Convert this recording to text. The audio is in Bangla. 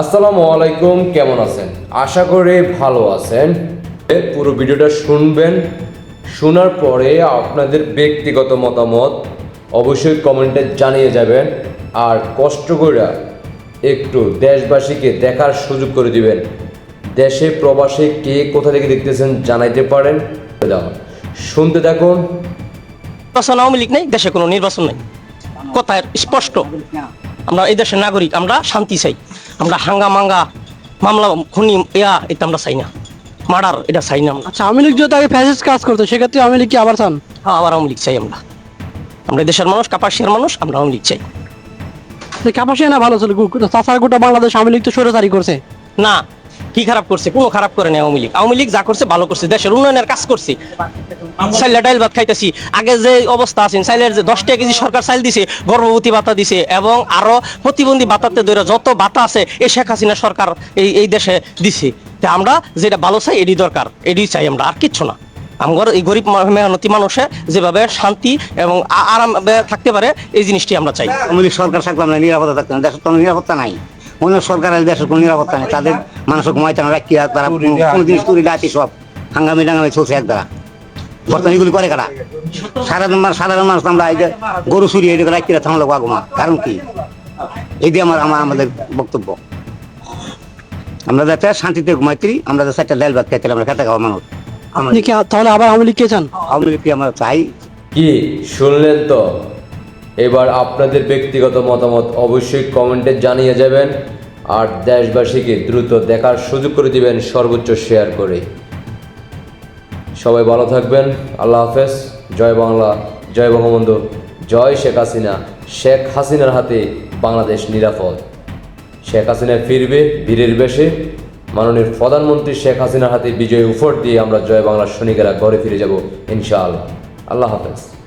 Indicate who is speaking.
Speaker 1: আসসালামু আলাইকুম, কেমন আছেন? আশা করি ভালো আছেন। পুরো ভিডিওটা শুনবেন। শোনার পরে আপনাদের ব্যক্তিগত মতামত অবশ্যই কমেন্টে জানিয়ে যাবেন আর কষ্ট করে একটু দেশবাসীকে দেখার সুযোগ করে দিবেন। দেশে প্রবাসে কে কোথা থেকে দেখতেছেন জানাইতে পারেন। শুনতে থাকুন।
Speaker 2: নির্বাচন আওয়ামী লীগ নেই, দেশে কোনো নির্বাচন নেই। কথা স্পষ্ট। আমরা এই দেশের নাগরিক, আমরা শান্তি চাই। আমরা হাঙ্গা মাঙ্গা মামলা খুনি ইয়া এটা আমরা চাই না। মার্ডার এটা চাই না আমরা।
Speaker 3: আচ্ছা আমি লীগ যদি আগে ফ্যাসিস কাজ করতো সেক্ষেত্রে আমি লীগ কি আবার চান?
Speaker 2: হ্যাঁ আবার আওয়ামী লীগ চাই আমরা। আমরা দেশের মানুষ কাপাসিয়ার মানুষ আমরা আওয়ামী লীগ চাই।
Speaker 3: কাপাসিয়া না ভালো ছিল? তাছাড়া গোটা বাংলাদেশ আমি লীগ তো স্বৈরাচারী করছে।
Speaker 2: না কি খারাপ করছে? কোনো খারাপ করে না আওয়ামী লীগ। আওয়ামী লীগ যা করছে, ভালো করছে। দেশের উন্নয়নের কাজ করছে। চাইলে ডাইল ভাত খাইতেছি। আগে যে অবস্থা আছেন চাইলের যে কেজি সরকার চাইল দিছে, গর্ভবতী ভাতা দিছে, এবং আরও প্রতিবন্ধী ভাতাতে ধরে যত ভাতা আছে, এই শেখ হাসিনা সরকার এই এই দেশে দিছে। তা আমরা যেটা ভালো চাই এডি দরকার। এডি চাই আমরা, আর কিচ্ছু না। আমার এই গরিব মেহনতি মানুষে যেভাবে শান্তি এবং আরামে থাকতে পারে, এই জিনিসটি আমরা চাই।
Speaker 4: সরকার থাকলে আমরা নিরাপত্তা থাকতাম, দেশের কোনো নিরাপত্তা নাই। অন্য সরকারের দেশের কোনো নিরাপত্তা নেই। তাদের মানুষ ঘুমাইতে না রাখিয়া তারা কোনো জিনিস তুলি ডাকি সব হাঙ্গামি ডাঙ্গামি চলছে এক দ্বারা। বর্তমানে এগুলি করে কারা? সাধারণ মানুষ সাধারণ মানুষ আমরা এই যে গরু চুরি এদিকে রাখিয়ে থামলে আগুমা। কারণ কি? এই দিয়ে আমার আমার আমাদের বক্তব্য। আমরা যাতে শান্তিতে ঘুমাইতে আমরা যাতে চারটা ডাইল ভাত খাইতে আমরা খেতে খাওয়া মানুষ। আমরা
Speaker 3: তাহলে আবার আওয়ামী লীগ কে চান?
Speaker 4: আওয়ামী লীগকে আমরা চাই?
Speaker 1: কি শুনলেন তো? এবার আপনাদের ব্যক্তিগত মতামত অবশ্যই কমেন্টে জানিয়ে যাবেন। আর দেশবাসীকে দ্রুত দেখার সুযোগ করে দিবেন সর্বোচ্চ শেয়ার করে। সবাই ভালো থাকবেন। আল্লাহ হাফেজ। জয় বাংলা, জয় বঙ্গবন্ধু, জয় শেখ হাসিনা। শেখ হাসিনার হাতে বাংলাদেশ নিরাপদ। শেখ হাসিনা ফিরবে বীরের বেশে। মাননীয় প্রধানমন্ত্রী শেখ হাসিনার হাতে বিজয় উপহার দিয়ে আমরা জয় বাংলার সৈনিকেরা ঘরে ফিরে যাব, ইনশাআল্লাহ। আল্লাহ হাফেজ।